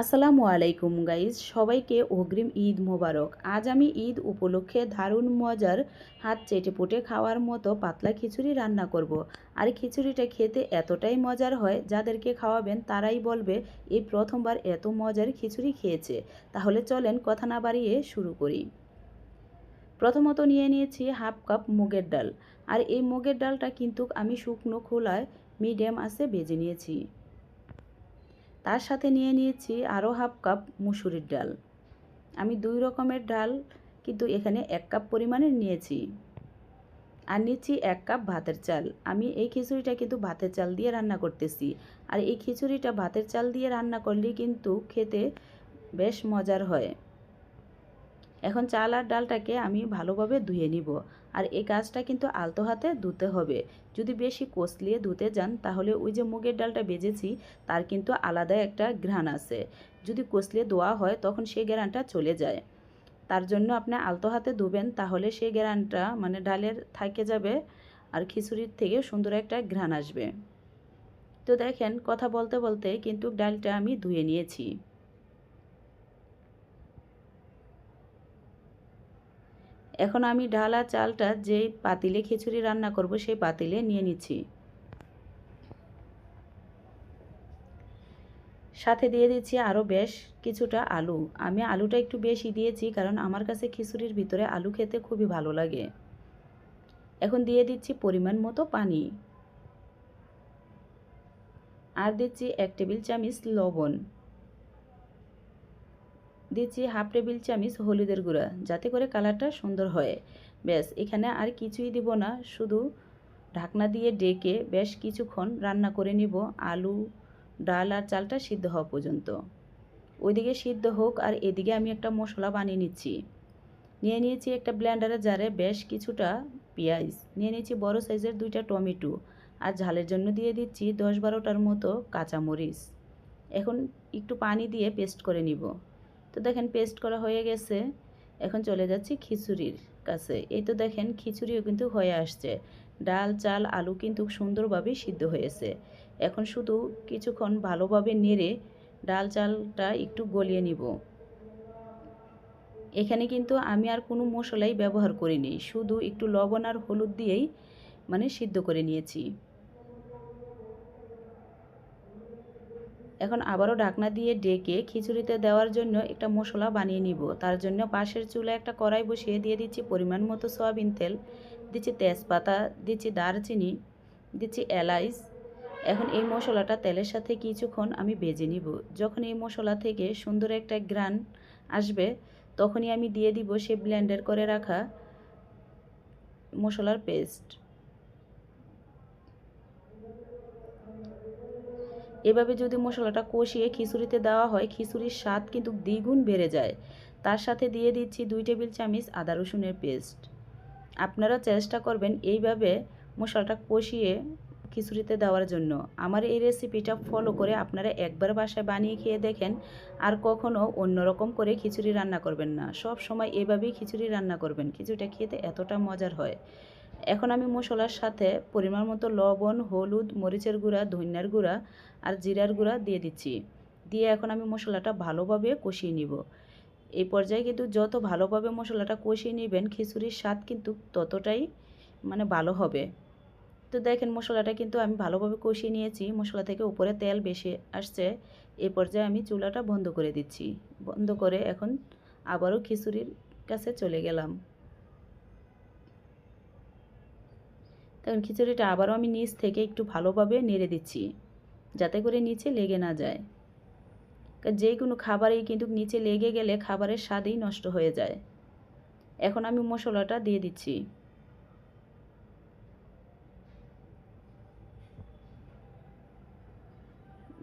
আসসালামু আলাইকুম গাইজ, সবাইকে অগ্রিম ঈদ মোবারক। আজ আমি ঈদ উপলক্ষে দারুণ মজার হাত চেটে পুটে খাওয়ার মতো পাতলা খিচুড়ি রান্না করব। আর খিচুড়িটা খেতে এতটাই মজার হয়, যাদেরকে খাওয়াবেন তারাই বলবে এই প্রথমবার এত মজার খিচুড়ি খেয়েছে। তাহলে চলেন কথা না বাড়িয়ে শুরু করি। প্রথমত নিয়ে নিয়েছি হাফ কাপ মুগের ডাল। আর এই মুগের ডালটা কিন্তু আমি শুকনো খোলায় মিডিয়াম আসে বেজে নিয়েছি। তার সাথে নিয়ে নিয়েছি আরও হাফ কাপ মুসুরির ডাল। আমি দুই রকমের ডাল, কিন্তু এখানে এক কাপ পরিমাণে নিয়েছি। আর নিচ্ছি এক কাপ ভাতের চাল। আমি এই খিচুড়িটা কিন্তু ভাতের চাল দিয়ে রান্না করতেছি। আর এই খিচুড়িটা ভাতের চাল দিয়ে রান্না করলে কিন্তু খেতে বেশ মজার হয়। এখন চাল আর ডালটাকে আমি ভালোভাবে ধুয়ে নিব। আর এই কাজটা কিন্তু আলতো হাতে ধুতে হবে। যদি বেশি কষলিয়ে ধুতে যান, তাহলে ওই যে মুগের ডালটা বেজেছি, তার কিন্তু আলাদা একটা ঘ্রাণ আছে। যদি কষলিয়ে ধোয়া হয়, তখন সেই ঘ্রাণটা চলে যায়। তার জন্য আপনি আলতো হাতে ধুবেন, তাহলে সেই ঘ্রাণটা মানে ডালের থাকে যাবে আর খিচুড়ির থেকে সুন্দর একটা ঘ্রাণ আসবে। তো দেখেন, কথা বলতে বলতে কিন্তু ডালটা আমি ধুয়ে নিয়েছি। এখন আমি ঢালা চালটা যেই পাতিলে খিচুড়ি রান্না করব, সেই পাতিলে নিয়ে নিচ্ছি। সাথে দিয়ে দিচ্ছি আরও বেশ কিছুটা আলু। আমি আলুটা একটু বেশি দিয়েছি কারণ আমার কাছে খিচুড়ির ভিতরে আলু খেতে খুবই ভালো লাগে। এখন দিয়ে দিচ্ছি পরিমাণ মতো পানি। আর দিচ্ছি এক টেবিল চামচ লবণ। দিচ্ছি হাফ টেবিল চামচ হলুদের গুঁড়া, যাতে করে কালারটা সুন্দর হয়। ব্যাস, এখানে আর কিছুই দিব না, শুধু ঢাকনা দিয়ে ডেকে বেশ কিছুক্ষণ রান্না করে নিব, আলু, ডাল আর চালটা সিদ্ধ হওয়া পর্যন্ত। ওইদিকে সিদ্ধ হোক, আর এদিকে আমি একটা মশলা বানিয়ে নিচ্ছি। নিয়ে নিয়েছি একটা ব্ল্যান্ডারের জারে বেশ কিছুটা পেঁয়াজ। নিয়ে নিয়েছি বড় সাইজের দুইটা টমেটো। আর ঝালের জন্য দিয়ে দিচ্ছি দশ বারোটার মতো কাঁচামরিচ। এখন একটু পানি দিয়ে পেস্ট করে নিব। তো দেখেন পেস্ট করা হয়ে গেছে। এখন চলে যাচ্ছি খিচুড়ির কাছে। এই তো দেখেন খিচুড়িও কিন্তু হয়ে আসছে। ডাল, চাল, আলু কিন্তু সুন্দরভাবে সিদ্ধ হয়েছে। এখন শুধু কিছুক্ষণ ভালোভাবে নেড়ে ডাল, চালটা একটু গলিয়ে নিব। এখানে কিন্তু আমি আর কোনো মশলাই ব্যবহার করিনি। শুধু একটু লবণ আর হলুদ দিয়েই মানে সিদ্ধ করে নিয়েছি। এখন আবারও ঢাকনা দিয়ে ডেকে খিচুড়িতে দেওয়ার জন্য একটা মশলা বানিয়ে নিব। তার জন্য পাশের চুলে একটা কড়াই বসিয়ে দিয়ে দিচ্ছি পরিমাণ মতো সয়াবিন তেল, দিচ্ছি তেজপাতা, দিচ্ছি দারচিনি, দিচ্ছি এলাইচ। এখন এই মশলাটা তেলের সাথে কিছুক্ষণ আমি বেজে নিব। যখন এই মশলা থেকে সুন্দর একটা গ্রান আসবে, তখনই আমি দিয়ে দিব সে ব্লেন্ডার করে রাখা মশলার পেস্ট এভাবে যদি মশলাটা কষিয়ে খিচুড়িতে দেওয়া হয়, খিচুড়ির স্বাদ কিন্তু দ্বিগুণ বেড়ে যায়। তার সাথে দিয়ে দিচ্ছি দুই টেবিল চামচ আদা রসুনের পেস্ট। আপনারা চেষ্টা করবেন এইভাবে মশলাটা কষিয়ে খিচুড়িতে দেওয়ার জন্য। আমার এই রেসিপিটা ফলো করে আপনারা একবার বাসায় বানিয়ে খেয়ে দেখেন। আর কখনও অন্যরকম করে খিচুড়ি রান্না করবেন না। সব সময় এভাবেই খিচুড়ি রান্না করবেন। খিচুড়িটা খেতে এতটা মজার হয়। এখন আমি মশলার সাথে পরিমাণ মতো লবণ, হলুদ, মরিচের গুঁড়া, ধনিয়ার গুঁড়া আর জিরার গুঁড়া দিয়ে দিচ্ছি। দিয়ে এখন আমি মশলাটা ভালোভাবে কষিয়ে নিব। এই পর্যায়ে কিন্তু যত ভালোভাবে মশলাটা কষিয়ে নেবেন, খিচুড়ির স্বাদ কিন্তু ততটাই মানে ভালো হবে। তো দেখেন মশলাটা কিন্তু আমি ভালোভাবে কষিয়ে নিয়েছি। মশলা থেকে উপরে তেল বেশি আসছে। এই পর্যায়ে আমি চুলাটা বন্ধ করে দিচ্ছি। বন্ধ করে এখন আবারও খিচুড়ির কাছে চলে গেলাম। তখন খিচুড়িটা আবারও আমি নিচ থেকে একটু ভালোভাবে নেড়ে দিচ্ছি, যাতে করে নিচে লেগে না যায়। যে কোনো খাবারেই কিন্তু নিচে লেগে গেলে খাবারের স্বাদই নষ্ট হয়ে যায়। এখন আমি মশলাটা দিয়ে দিচ্ছি।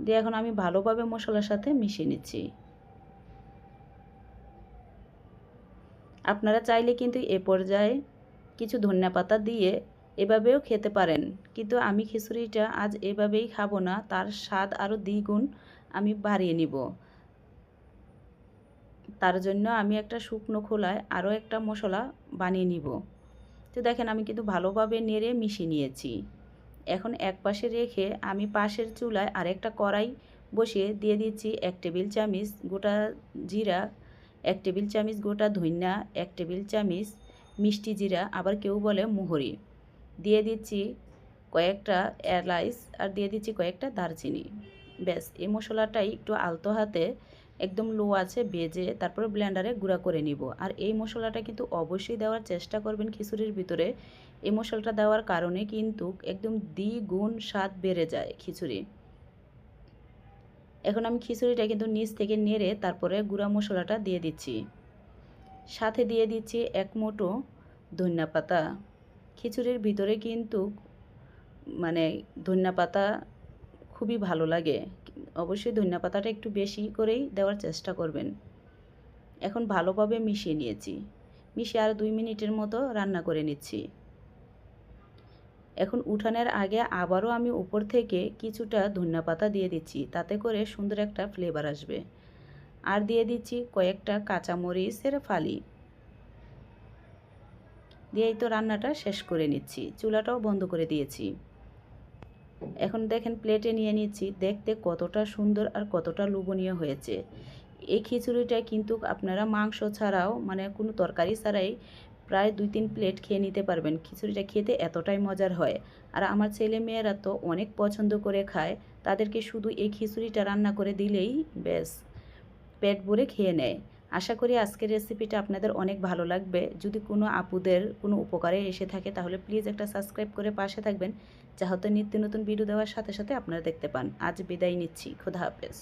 দিয়ে এখন আমি ভালোভাবে মশলার সাথে মিশিয়ে নিচ্ছি। আপনারা চাইলে কিন্তু এ পর্যায়ে কিছু ধনিয়া পাতা দিয়ে এভাবেও খেতে পারেন। কিন্তু আমি খিচুড়িটা আজ এভাবেই খাব না, তার স্বাদ আরও দ্বিগুণ আমি বাড়িয়ে নিব। তার জন্য আমি একটা শুকনো খোলায় আরও একটা মশলা বানিয়ে নিব। তো দেখেন, আমি কিন্তু ভালোভাবে নেড়ে মিশিয়ে নিয়েছি। এখন এক পাশে রেখে আমি পাশের চুলায় আরেকটা কড়াই বসিয়ে দিয়ে দিচ্ছি এক টেবিল চামিচ গোটা জিরা, এক টেবিল চামিচ গোটা ধইনা এক টেবিল চামিচ মিষ্টি জিরা, আবার কেউ বলে মুহুরি। দিয়ে দিচ্ছি কয়েকটা এলাইচ আর দিয়ে দিচ্ছি কয়েকটা দারচিনি। ব্যাস, এই মশলাটাই একটু আলতো হাতে একদম লো আছে বেজে তারপরে ব্লেন্ডারে গুঁড়া করে নিব। আর এই মশলাটা কিন্তু অবশ্যই দেওয়ার চেষ্টা করবেন খিচুড়ির ভিতরে। এই মশলাটা দেওয়ার কারণে কিন্তু একদম দ্বিগুণ স্বাদ বেড়ে যায় খিচুড়ি। এখন আমি খিচুড়িটা কিন্তু নিচ থেকে নেড়ে তারপরে গুঁড়া মশলাটা দিয়ে দিচ্ছি। সাথে দিয়ে দিচ্ছি এক মুঠো ধনিয়া পাতা। খিচুড়ির ভিতরে কিন্তু মানে ধনিয়া পাতা খুবই ভালো লাগে। অবশ্যই ধনিয়া পাতাটা একটু বেশি করেই দেওয়ার চেষ্টা করবেন। এখন ভালোভাবে মিশিয়ে নিয়েছি। মিশিয়ে আর দুই মিনিটের মতো রান্না করে নিচ্ছি। এখন উঠানের আগে আবারও আমি উপর থেকে কিছুটা ধনিয়া পাতা দিয়ে দিচ্ছি। তাতে করে সুন্দর একটা ফ্লেভার আসবে। আর দিয়ে দিচ্ছি কয়েকটা কাঁচামরিচের ফালি। দিয়েই তো রান্নাটা শেষ করে নিচ্ছি। চুলাটাও বন্ধ করে দিয়েছি। এখন দেখেন প্লেটে নিয়ে নিচ্ছি। দেখতে কতটা সুন্দর আর কতটা লোভনীয় হয়েছে। এই খিচুড়িটা কিন্তু আপনারা মাংস ছাড়াও মানে কোনো তরকারি ছাড়াই প্রায় দুই তিন প্লেট খেয়ে নিতে পারবেন। খিচুড়িটা খেতে এতটাই মজার হয়। আর আমার ছেলে মেয়েরা তো অনেক পছন্দ করে খায়। তাদেরকে শুধু এই খিচুড়িটা রান্না করে দিলেই ব্যাস, পেট ভরে খেয়ে নেয়। আশা করি আজকের রেসিপিটা আপনাদের অনেক ভালো লাগবে। যদি কোনো আপুদের কোনো উপকারে এসে থাকে, তাহলে প্লিজ একটা সাবস্ক্রাইব করে পাশে থাকবেন, যাহাতে নিত্য নতুন ভিডিও দেওয়ার সাথে সাথে আপনারা দেখতে পান। আজ বিদায় নিচ্ছি। খুদা হাফেজ।